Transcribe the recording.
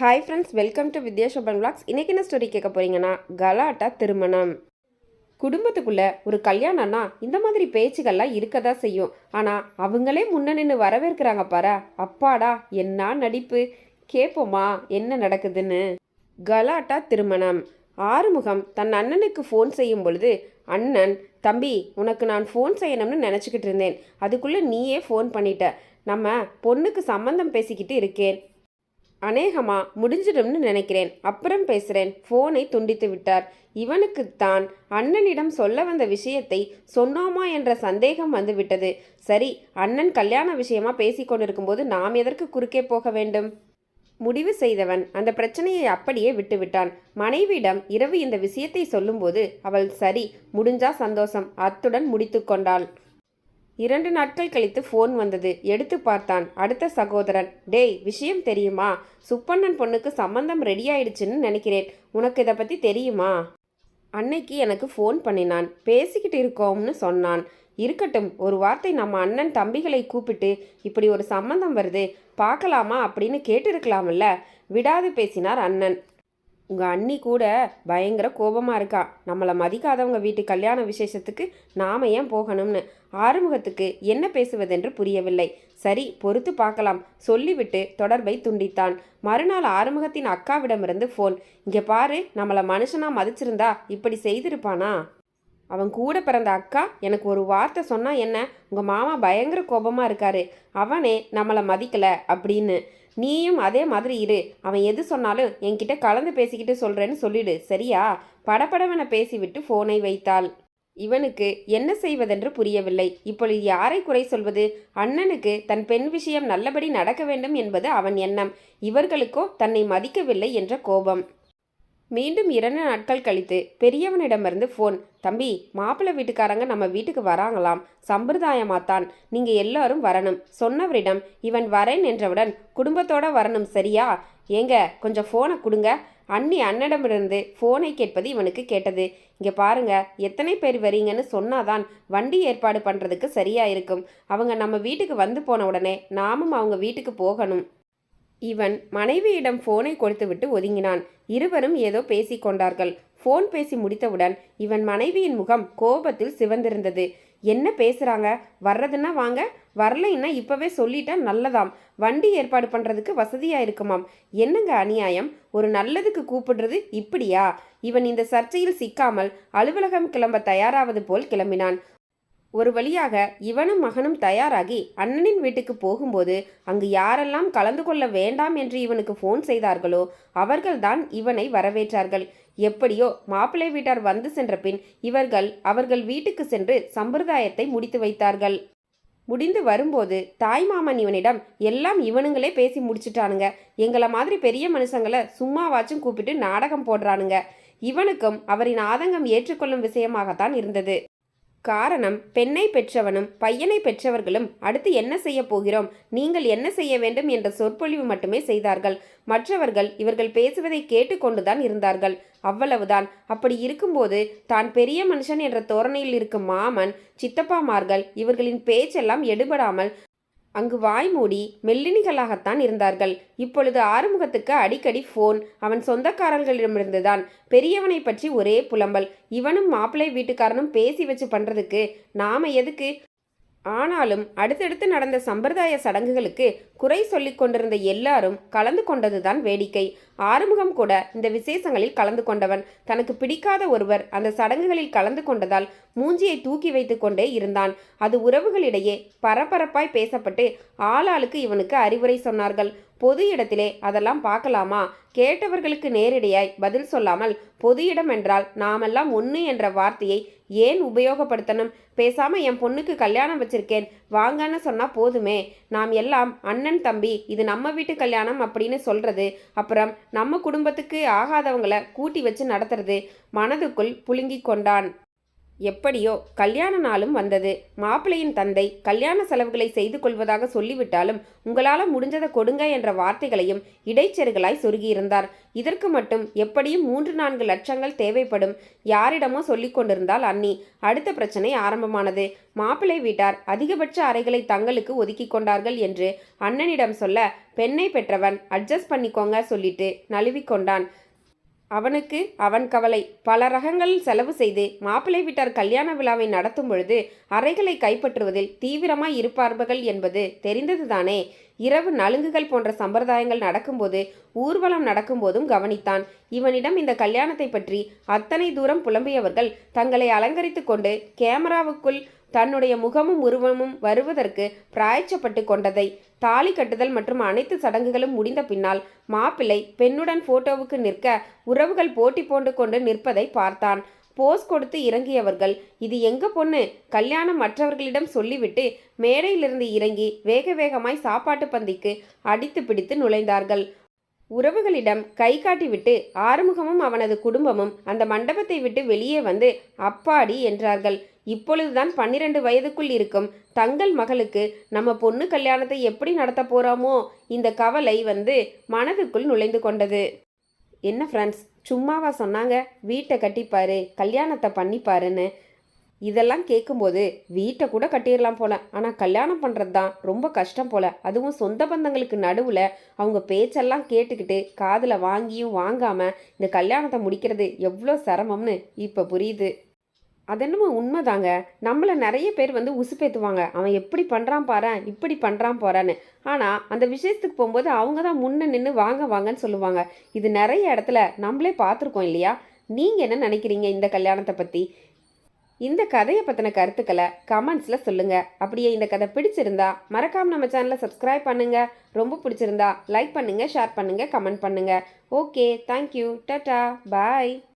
Hi friends welcome to Vidya Sobhan blogs இன்றைக்கி என்ன story கேட்க போறீங்கன்னா கலாட்டா திருமணம். குடும்பத்துக்குள்ளே ஒரு கல்யாணம்னா இந்த மாதிரி பேச்சுகள்லாம் தான் செய்யும். ஆனால் அவங்களே முன்ன நின்று வரவேற்கிறாங்க பாரு. அப்பாடா என்ன நடிப்பு? கேட்போமா என்ன நடக்குதுன்னு? கலாட்டா திருமணம். ஆறுமுகம் தன் அண்ணனுக்கு ஃபோன் செய்யும் பொழுது அண்ணன் தம்பி உனக்கு நான் ஃபோன் செய்யணும்னு நினச்சிக்கிட்டு இருந்தேன். அதுக்குள்ளே நீயே ஃபோன் பண்ணிட்ட. நம்ம பொண்ணுக்கு சம்மந்தம் பேசிக்கிட்டு இருக்கேன். அநேகமாக முடிஞ்சிடும்னு நினைக்கிறேன். அப்புறம் பேசுகிறேன் ஃபோனை துண்டித்து விட்டார். இவனுக்கு தான் அண்ணனிடம் சொல்ல வந்த விஷயத்தை சொன்னோமா என்ற சந்தேகம் வந்து விட்டது சரி அண்ணன் கல்யாண விஷயமா பேசிக்கொண்டிருக்கும்போது நாம் எதற்கு குறுக்கே போக வேண்டும்? முடிவு செய்தவன் அந்த பிரச்சனையை அப்படியே விட்டுவிட்டான். மனைவியிடம் இரவு இந்த விஷயத்தை சொல்லும்போது அவள் சரி முடிஞ்சா சந்தோஷம் அத்துடன் முடித்து கொண்டாள். இரண்டு நாட்கள் கழித்து ஃபோன் வந்தது. எடுத்து பார்த்தான். அடுத்த சகோதரன் டேய் விஷயம் தெரியுமா? சுப்பண்ணன் பொண்ணுக்கு சம்மந்தம் ரெடி ஆயிடுச்சுன்னு நினைக்கிறேன். உனக்கு இதை பற்றி தெரியுமா? அன்னைக்கு எனக்கு ஃபோன் பண்ணினான். பேசிக்கிட்டு இருக்கோம்னு சொன்னான். இருக்கட்டும் ஒரு வார்த்தை நம்ம அண்ணன் தம்பிகளை கூப்பிட்டு இப்படி ஒரு சம்மந்தம் வருது பார்க்கலாமா அப்படின்னு கேட்டிருக்கலாம்ல? விடாது பேசினார் அண்ணன். உங்கள் அண்ணி கூட பயங்கர கோபமாக இருக்கா? நம்மளை மதிக்காதவங்க வீட்டு கல்யாண விசேஷத்துக்கு நாம ஏன் போகணும்னு? ஆறுமுகத்துக்கு என்ன பேசுவதென்று புரியவில்லை. சரி பொறுத்து பார்க்கலாம். சொல்லிவிட்டு தொடர்பை துண்டித்தான். மறுநாள் ஆறுமுகத்தின் அக்காவிடமிருந்து ஃபோன் இங்கே பாரு நம்மளை மனுஷனாக மதிச்சிருந்தா இப்படி செய்திருப்பானா? அவன் கூட பிறந்த அக்கா எனக்கு ஒரு வார்த்தை சொன்னால் என்ன? உங்கள் மாமா பயங்கர கோபமாக இருக்காரு. அவனே நம்மளை மதிக்கலை அப்படின்னு. நீயும் அதே மாதிரி இரு. அவன் எது சொன்னாலும் என்கிட்ட கலந்து பேசிக்கிட்டு சொல்கிறேன்னு சொல்லிடு. சரியா? படபடவனை பேசிவிட்டு ஃபோனை வைத்தாள். இவனுக்கு என்ன செய்வதென்று புரியவில்லை. இப்பொழுது யாரை குறை சொல்வது? அண்ணனுக்கு தன் பெண் விஷயம் நல்லபடி நடக்க வேண்டும் என்பது அவன் எண்ணம். இவர்களுக்கோ தன்னை மதிக்கவில்லை என்ற கோபம். மீண்டும் இரண்டு நாட்கள் கழித்து பெரியவனிடமிருந்து ஃபோன் தம்பி மாப்பிள்ளை வீட்டுக்காரங்க நம்ம வீட்டுக்கு வராங்களாம். சம்பிரதாயமாத்தான். நீங்கள் எல்லாரும் வரணும். சொன்னவரிடம் இவன் வரேன் என்றவுடன் குடும்பத்தோட வரணும் சரியா? ஏங்க கொஞ்சம் ஃபோனை கொடுங்க. அண்ணி அண்ணனிடமிருந்து ஃபோனை கேட்பது இவனுக்கு கேட்டது. இங்கே பாருங்க எத்தனை பேர் வரீங்கன்னு சொன்னாதான் வண்டி ஏற்பாடு பண்ணுறதுக்கு சரியா இருக்கும். அவங்க நம்ம வீட்டுக்கு வந்து போன உடனே நாமும் அவங்க வீட்டுக்கு போகணும். இவன் மனைவியிடம் ஃபோனை கொடுத்துவிட்டு ஒதுங்கினான். இருவரும் ஏதோ பேசிக்கொண்டார்கள் ஃபோன் பேசி முடித்தவுடன் இவன் மனைவியின் முகம் கோபத்தில் சிவந்திருந்தது. என்ன பேசுறாங்க? வர்றதுன்னா வாங்க. வரலைன்னா இப்பவே சொல்லிட்டா நல்லதாம். வண்டி ஏற்பாடு பண்றதுக்கு வசதியா இருக்குமாம். என்னங்க அநியாயம்? ஒரு நல்லதுக்கு கூப்பிடுறது இப்படியா? இவன் இந்த சர்ச்சையில் சிக்காமல் அலுவலகம் கிளம்ப தயாராவது போல் கிளம்பினான். ஒரு வழியாக இவனும் மகனும் தயாராகி அண்ணனின் வீட்டுக்கு போகும்போது அங்கு யாரெல்லாம் கலந்து கொள்ள வேண்டாம் என்று இவனுக்கு ஃபோன் செய்தார்களோ அவர்கள்தான் இவனை வரவேற்றார்கள். எப்படியோ மாப்பிள்ளை வீட்டார் வந்து சென்ற பின் இவர்கள் அவர்கள் வீட்டுக்கு சென்று சம்பிரதாயத்தை முடித்து வைத்தார்கள். முடிந்து வரும்போது தாய் மாமன் இவனிடம் எல்லாம் இவனுங்களே பேசி முடிச்சிட்டானுங்க. எங்களை மாதிரி பெரிய மனுஷங்களை சும்மாவாச்சும் கூப்பிட்டு நாடகம் போடுறானுங்க. இவனுக்கும் அவரின் ஆதங்கம் ஏற்றுக்கொள்ளும் விஷயமாகத்தான் இருந்தது. காரணம் பெண்ணை பெற்றவனும் பையனை பெற்றவர்களும் அடுத்து என்ன செய்ய போகிறோம்? நீங்கள் என்ன செய்ய வேண்டும் என்ற சொற்பொழிவு மட்டுமே செய்தார்கள். மற்றவர்கள் இவர்கள் பேசுவதை கேட்டுக்கொண்டுதான் இருந்தார்கள். அவ்வளவுதான். அப்படி இருக்கும்போது தான் பெரிய மனுஷன் என்ற தோரணையில் இருக்கும் மாமன் சித்தப்பாமார்கள் இவர்களின் பேச்செல்லாம் எடுபடாமல் அங்கு வாய் மூடி மெல்லினிகளாகத்தான் இருந்தார்கள். இப்பொழுது ஆறுமுகத்துக்கு அடிக்கடி ஃபோன் அவன் சொந்தக்காரர்களிடமிருந்துதான். பெரியவனை பற்றி ஒரே புலம்பல். இவனும் மாப்பிள்ளை வீட்டுக்காரனும் பேசி வச்சு பண்றதுக்கு நாம எதுக்கு? ஆனாலும் அடுத்தடுத்து நடந்த சம்பிரதாய சடங்குகளுக்கு குறை சொல்லிக் கொண்டிருந்த எல்லாரும் கலந்து கொண்டதுதான் வேடிக்கை. ஆறுமுகம் கூட இந்த விசேஷங்களில் கலந்து கொண்டவன். தனக்கு பிடிக்காத ஒருவர் அந்த சடங்குகளில் கலந்து கொண்டதால் மூஞ்சியை தூக்கி வைத்து கொண்டே இருந்தான். அது உறவுகளிடையே பரபரப்பாய் பேசப்பட்டு ஆளாளுக்கு இவனுக்கு அறிவுரை சொன்னார்கள். பொது இடத்திலே அதெல்லாம் பார்க்கலாமா? கேட்டவர்களுக்கு நேரடியாய் பதில் சொல்லாமல் பொது இடம் என்றால் நாமெல்லாம் ஒன்று என்ற வார்த்தையை ஏன் உபயோகப்படுத்தணும்? பேசாமல் என் பொண்ணுக்கு கல்யாணம் வச்சிருக்கேன் வாங்கன்னு சொன்னால் போதுமே. நாம் எல்லாம் அண்ணன் தம்பி இது நம்ம வீட்டு கல்யாணம் அப்படின்னு சொல்கிறது அப்புறம் நம்ம குடும்பத்துக்கு ஆகாதவங்களை கூட்டி வச்சு நடத்துறது மனதுக்குள் புழுங்கி கொண்டான். எப்படியோ கல்யாண நாளும் வந்தது. மாப்பிள்ளையின் தந்தை கல்யாண செலவுகளை செய்து கொள்வதாக சொல்லிவிட்டாலும் உங்களால் முடிஞ்சதை கொடுங்க என்ற வார்த்தைகளையும் இடைச்செருகளாய் சொருகியிருந்தார். இதற்கு மட்டும் எப்படியும் மூன்று நான்கு லட்சங்கள் தேவைப்படும் யாரிடமோ சொல்லிக் கொண்டிருந்தால் அண்ணி. அடுத்த பிரச்சனை ஆரம்பமானது. மாப்பிள்ளை வீட்டார் அதிகபட்ச அறைகளை தங்களுக்கு ஒதுக்கி கொண்டார்கள் என்று அண்ணனிடம் சொல்ல பெண்ணை பெற்றவன் அட்ஜஸ்ட் பண்ணிக்கோங்க சொல்லிட்டு நழுவிக்கொண்டான் அவனுக்கு அவன் கவலை. பல ரகங்களில் செலவு செய்து மாப்பிள்ளை வீட்டார் கல்யாண விழாவை நடத்தும் பொழுது அறைகளை கைப்பற்றுவதில் தீவிரமாய் இருப்பார்கள் என்பது தெரிந்ததுதானே? இரவு நலுங்குகள் போன்ற சம்பிரதாயங்கள் நடக்கும்போது ஊர்வலம் நடக்கும்போதும் கவனித்தான். இவனிடம் இந்த கல்யாணத்தை பற்றி அத்தனை தூரம் புலம்பியவர்கள் தங்களை அலங்கரித்து கொண்டு கேமராவுக்குள் தன்னுடைய முகமும் உருவமும் வருவதற்கு பிராய்ச்சப்பட்டு கொண்டதை தாலி கட்டுதல் மற்றும் அனைத்து சடங்குகளும் முடிந்த பின்னால் மாப்பிள்ளை பெண்ணுடன் போட்டோவுக்கு நிற்க உறவுகள் போட்டி போண்டு கொண்டு நிற்பதை பார்த்தான். போஸ் கொடுத்து இறங்கியவர்கள் இது எங்க பொண்ணு? கல்யாணம் மற்றவர்களிடம் சொல்லிவிட்டு மேடையிலிருந்து இறங்கி வேக வேகமாய் சாப்பாட்டு பந்திக்கு அடித்து பிடித்து நுழைந்தார்கள். உறவுகளிடம் கை காட்டிவிட்டு ஆறுமுகமும் அவனது குடும்பமும் அந்த மண்டபத்தை விட்டு வெளியே வந்து அப்பாடி என்றார்கள். இப்பொழுதுதான் பன்னிரண்டு வயதுக்குள் இருக்கும். தங்கள் மகளுக்கு நம்ம பொண்ணு கல்யாணத்தை எப்படி நடத்த போறோமோ இந்த கவலை வந்து மனதுக்குள் நுழைந்து கொண்டது. என்ன ஃப்ரெண்ட்ஸ் சும்மாவா சொன்னாங்க? வீட்டை கட்டிப்பாரு கல்யாணத்தை பண்ணிப்பாருன்னு. இதெல்லாம் கேட்கும்போது வீட்டை கூட கட்டிடலாம் போல. ஆனால் கல்யாணம் பண்ணுறது தான் ரொம்ப கஷ்டம் போல. அதுவும் சொந்த பந்தங்களுக்கு நடுவில் அவங்க பேச்செல்லாம் கேட்டுக்கிட்டு காதில் வாங்கியும் வாங்காமல் இந்த கல்யாணத்தை முடிக்கிறது எவ்வளோ சிரமம்னு இப்போ புரியுது. அதென்னமோ உண்மைதாங்க. நம்மளை நிறைய பேர் வந்து உசுப்பேத்துவாங்க. அவன் எப்படி பண்ணுறான் பாரேன் இப்படி பண்ணுறான் போறான்னு. ஆனால் அந்த விஷயத்துக்கு போகும்போது அவங்க தான் முன்ன நின்று வாங்க வாங்கன்னு சொல்லுவாங்க. இது நிறைய இடத்துல நம்மளே பார்த்துருக்கோம் இல்லையா? நீங்கள் என்ன நினைக்கிறீங்க இந்த கல்யாணத்தை பற்றி இந்த கதையை பற்றின கருத்துக்களை கமெண்ட்ஸில் சொல்லுங்கள் அப்படியே இந்த கதை பிடிச்சிருந்தா மறக்காம நம்ம சேனலை சப்ஸ்கிரைப் பண்ணுங்கள் ரொம்ப பிடிச்சிருந்தா லைக் பண்ணுங்கள் ஷேர் பண்ணுங்கள் கமெண்ட் பண்ணுங்கள் ஓகே தேங்க்யூ டாட்டா பாய்